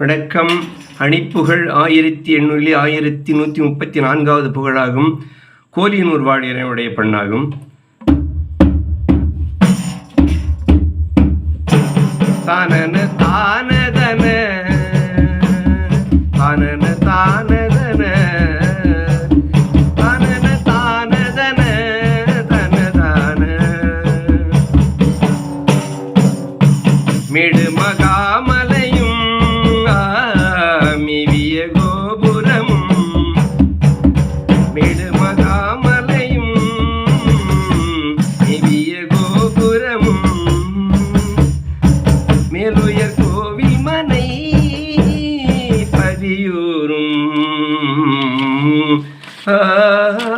வணக்கம். அணிப்புகழ் ஆயிரத்தி எண்ணூறில் ஆயிரத்தி நூற்றி முப்பத்தி நான்காவது புகழாகும். கோலியனூர் வாழியனுடைய பெண்ணாகும். தானன தானதன தானன தானதன தானன தானதன தனதான மிடுமகாமலையும் கோபுரமும் மிடுமகாமலையும் மிவிய கோபுரமும் மேலுயர் கோவில் மனை பதியூரும் ஆம்.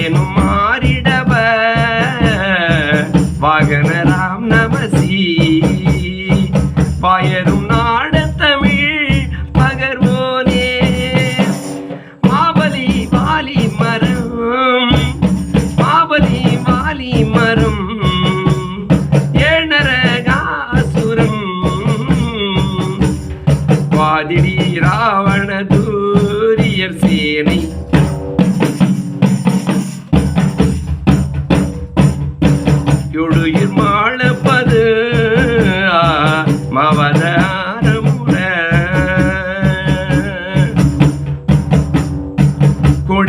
மாடேனும் மாறிடவ. வாகன ராம் நமசி. பாயரும் நாட தமிழ் பகர்வோனே. மாபலி வாலி மரம். மாபலி வாலி மரம்